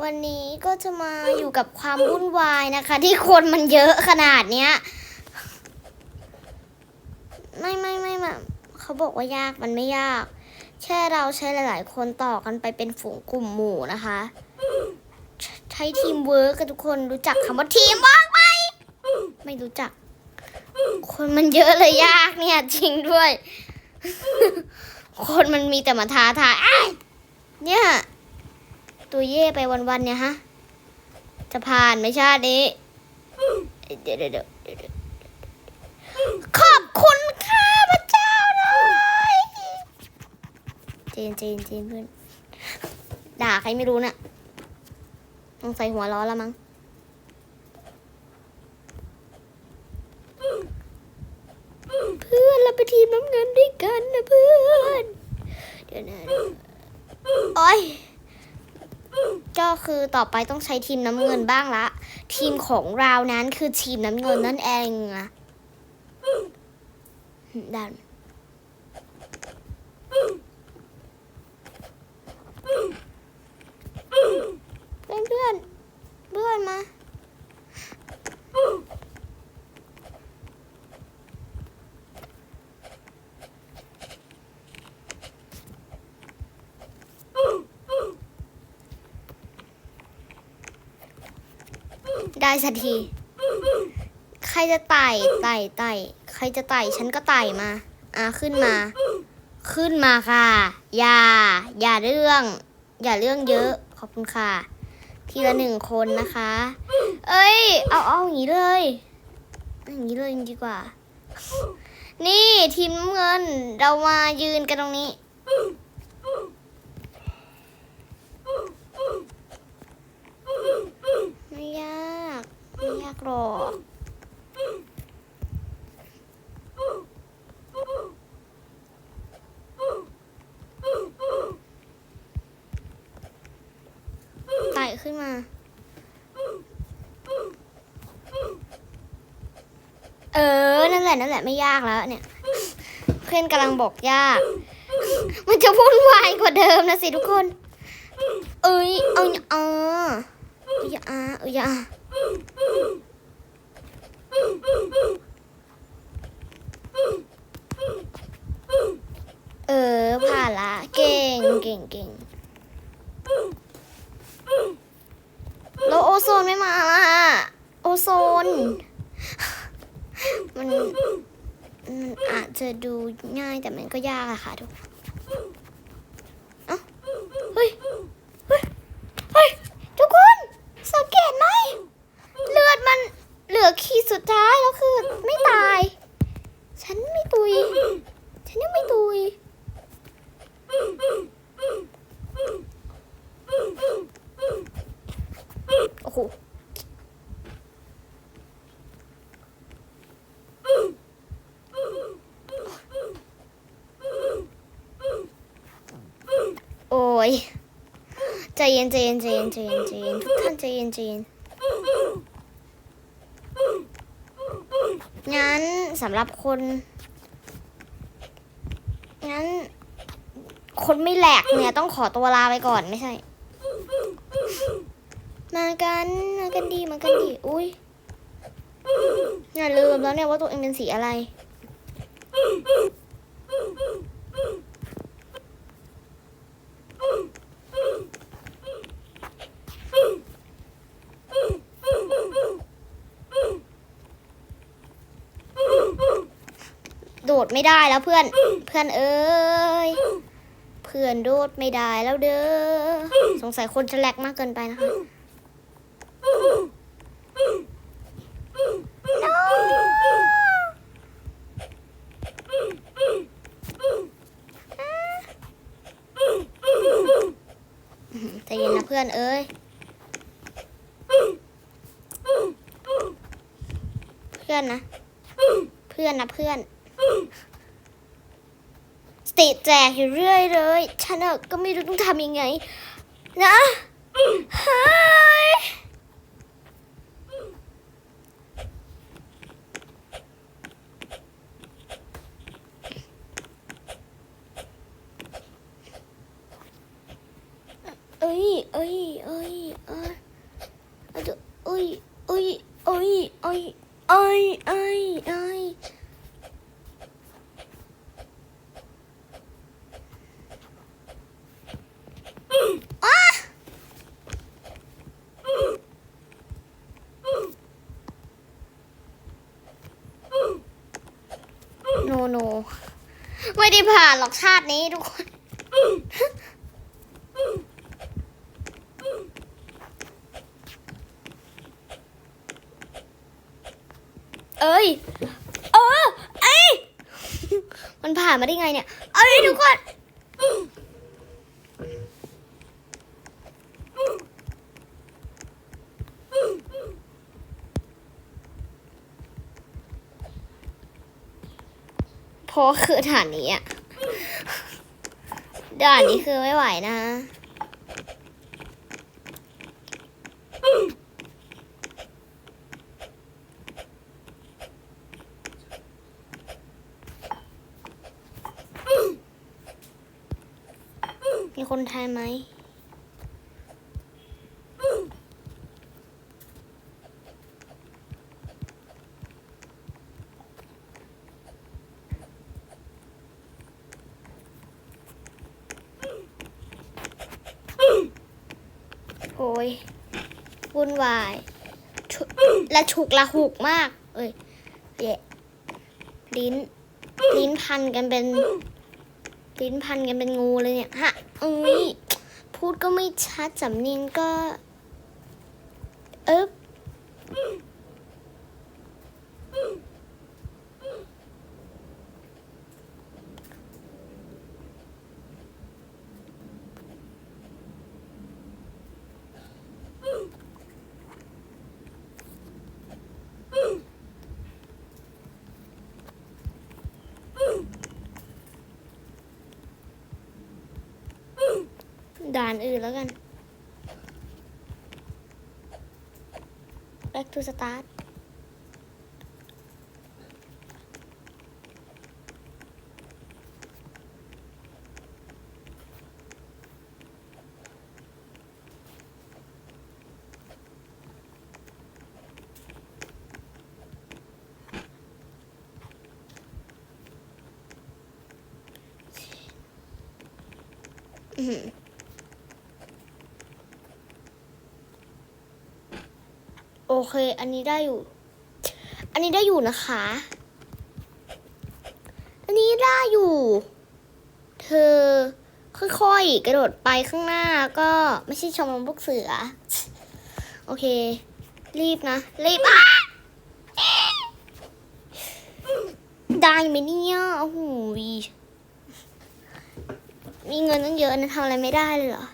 วันนี้ก็จะมาอยู่กับความวุ่นวายนะคะ ที่คนมันเยอะขนาดเนี้ย ไม่ไม่ไม่แบบเขาบอกว่ายากมันไม่ยาก แค่เราใช้หลาย ๆ คนต่อกันไปเป็นฝูงกลุ่มหมู่นะคะ ใช้ทีมเวิร์กกันทุกคนรู้จักคำว่าทีมเวิร์กไหมไม่รู้จัก คนมันเยอะเลยยากเนี่ย จริงด้วย คนมันมีแต่มาท้าทายอ้ายเนี่ย ตัวเย่ไปวันๆเนี่ยฮะ จะผ่านไหมชาตินี้ เดี๋ยวเดี๋ยวเดี๋ยวเดี๋ยวขอบคุณค่ะพระเจ้าเลยเจนเจนเจนเพื่อนด่าใครไม่รู้น่ะต้องใส่หัวล้อแล้วมั้งเพื่อนเราไปทีมน้ำเงินด้วยกันนะเพื่อน เดี๋ยวนะโอ้ย ก็คือต่อไปต้องใช้ทีมน้ำเงินบ้างละ ทีมของเรานั้นคือทีมน้ำเงินนั่นเองอะดันเพื่อนเพื่อนเพื่อนมา ได้สักที ใครจะไต่ไต่ไต่ใครจะไต่ฉันก็ไต่มา อะขึ้นมา ขึ้นมาค่ะ อย่า อย่าเรื่อง อย่าเรื่องเยอะ ขอบคุณค่ะ ทีละหนึ่งคนนะคะ เอ้ย เอาเอาอย่างนี้เลยอย่างนี้เลยดีกว่า นี่ทีมเงินเรามายืนกันตรงนี้ ไม่ยาก ไม่ยา กรอไต่ขึ้นมา เออ นั่นแหละ นั่นแหละ ไม่ยากแล้วเนี่ย เพื่อนกำลังบอกยาก มันจะวุ่นวายกว่าเดิมนะสิทุกคน เอ้ย เอาเอออย่าอาเอออย่าอา เออผ่านละ เก่งเก่งเก่งแล้วโอโซนไม่มาล่ะโอโซน มันมันอาจจะดูง่ายแต่มันก็ยากอะค่ะทุกคนเอ้าเฮ้ย เฮ้ย เฮ้ย ทุกคน สังเกตไหม เลือดมันเห ลือขีดสุดท้ายแล้วคือไม่ตาย ฉันไม่ตุย ฉันยังไม่ตุย โอ้โหโอ้ยใจเย็นใจเย็นใจเย็นใจเย็นใจเย็นทุกท่านใจเย็นใจเย็นงั้น สำหรับคนงั้น คนไม่แหลกเนี่ยต้องขอตัวลาไปก่อนไม่ใช่ มากันมากันดีมากันดี อุ้ยอย่าลืมแล้วเนี่ยว่าตัวเองเป็นสีอะไรโดดไม่ได้แล้วเพื่อน เพื่อนเอ้ย เพื่อนโดดไม่ได้แล้วเด้อ สงสัยคนจะแลกมากเกินไปนะคะ ใจเย็นนะเพื่อนเอ้ย เพื่อนนะ เพื่อนนะเพื่อน สติแจกอยู่เรื่อยเลย ฉันก็ไม่รู้ต้องทำยังไง นะเฮ้ยเอ้ยเอ้ยเอ้ยเอ้ อ้ยเอ้ยเอ้ยเอ้ยอ้าโนโน ไม่ได้ผ่านหรอกชาตินี้ทุกคนเอ้ย เออไอยมันผ่านมาได้ไงเนี่ย เอ้ยทุกคน เพราะคือฐานนี้อะด่านนี้คือไม่ไหวนะ มีคนไทยไหม โอ้ยวุ่นวายและฉุกละหุกมาก เอ้ยเยะลิ้น ลิ้นพันกันเป็น ลิ้นพันกันเป็นงูเลยเนี่ย ฮะเอ้ยพูดก็ไม่ชัดสำเนียงก็ เอ๊บ ด่านอื่นแล้วกัน back to start อื้อหือ โอเค อันนี้ได้อยู่ อันนี้ได้อยู่นะคะ อันนี้ได้อยู่ เธอค่อยๆกระโดดไปข้างหน้าก็ไม่ใช่ชมรมพวกเสือ โอเค รีบนะ รีบอะได้ไหมเนี่ยโอ้โหมีเงินตั้งเยอะนะทำอะไรไม่ได้เลยเหรอ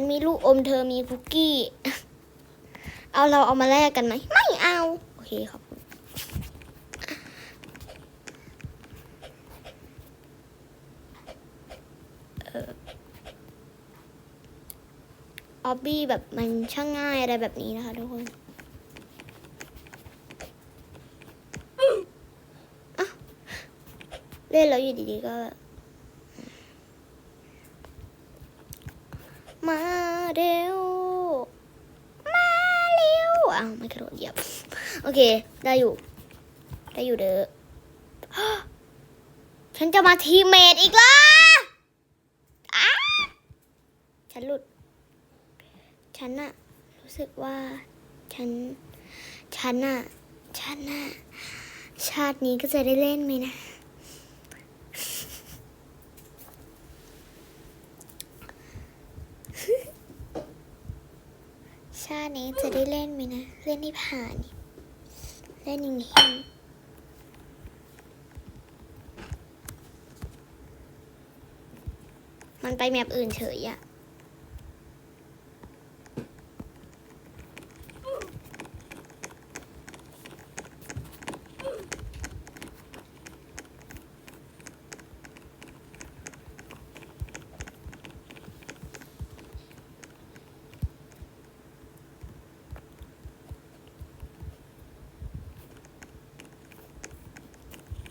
นมีลูกอมเธอมีคุกกี้ เอาเราเอามาแลกกันไหม ไม่เอา โอเคขอบคุณออบบี้แบบมันช่างง่ายอะไรแบบนี้นะคะทุกคนอะเล่นแล้วอยู่ดีๆก็แบบ มาเร็ว มาเร็ว อ้าวไม่กระโดดเหยียบ โอเค ได้อยู่ ได้อยู่เด้อฉันจะมาทีเมดอีกแล้วฉันหลุด ฉันอะรู้สึกว่า ฉัน ฉันอะฉันอะชาตินี้ก็จะได้เล่นไหมนะ ชาตินี้จะได้เล่นไหมนะ เล่นให้ผ่านนี่ เล่นอย่างนี้มันไปแมปอื่นเฉยอะ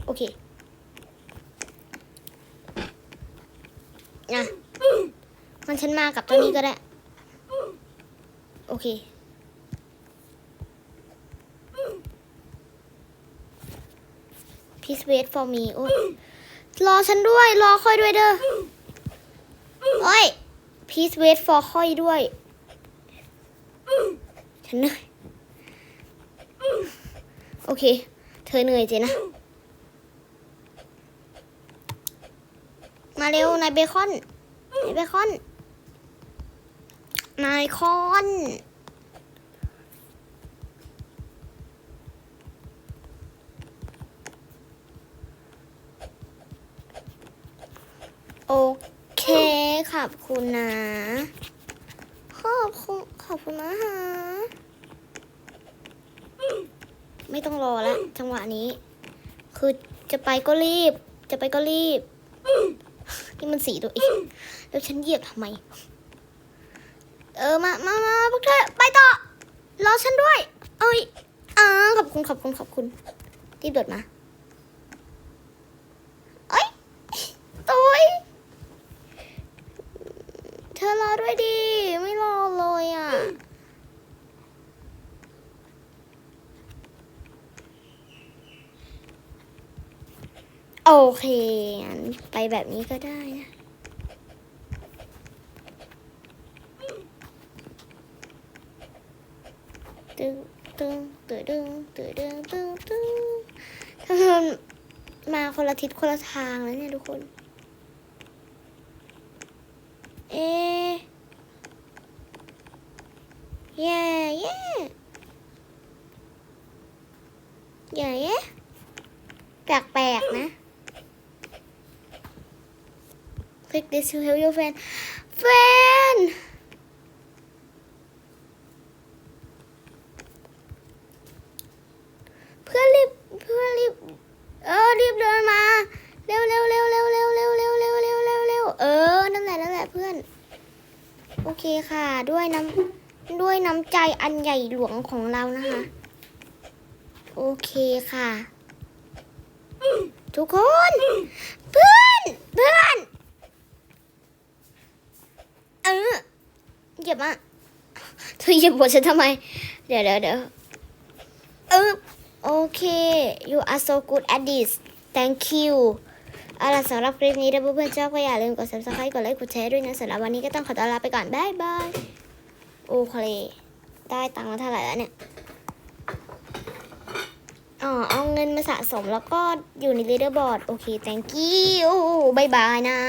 โอเคนะมันฉันมากับตัวนี้ก็ได้ โอเค please wait for me โอ้รอฉันด้วย รอค่อยด้วยเด้อโอ้ย please wait for ค่อยด้วย ฉันเหนื่อย โอเค เธอเหนื่อยเจนะ มา เร็วนายเบคอนนายเบคอน นายคอนโอเคขอบคุณนะขอบคุณขอบคุณนะฮะไม่ต้องรอแล้วจังหวะนี้ คือจะไปก็รีบ จะไปก็รีบ นี่มันสีตัวเอง แล้วฉันเหยียบทำไม เออ มามามาพวกเธอ ไปต่อ รอฉันด้วย เอ้ยอ่าขอบคุณ ขอบคุณ ขอบคุณ รีบโดดมา เอ้ยตุยเธอรอด้วยดีไม่รอเลยอะ โอเคงั้นไปแบบนี้ก็ได้นะตึงตึงตึงตึงตึงตึงตึงตึงถ้ามันมาคนละทิศคนละทางแล้วเนี่ยทุกคน เอะแย่แย่แย่แย่แปลกๆนะ this to help your friend friend เพื่อนรีบเพื่อนรีบเออรีบเดินมา เร็วเร็วเร็วเร็วเร็วเร็วเร็วเร็วเร็วเร็วเร็วเออนั่นแหละนั่นแหละเพื่อน โอเคค่ะด้วยน้ำด้วยน้ำใจอันใหญ่หลวงของเรานะคะ โอเคค่ะ ทุกคน เพื่อน เพื่อน ออเหยียบมาเธอเหยียบหัวฉันทำไม เดี๋ยวเดี๋ยวเดี๋ยวเออโอเค you are so good at this thank you เอาล่ะสำหรับคลิปนี้ถ้าเพื่อนๆชอบก็อย่าลืมกด subscribe กดไลค์กดแชร์ด้วยนะสำหรับวันนี้ก็ต้องขอตัวลาไปก่อนบายบายโอเคได้ตังค์มาเท่าไหร่แล้วเนี่ยอ๋อเอาเงินมาสะสมแล้วก็อยู่ใน leaderboard โอเค thank you บายบายนะ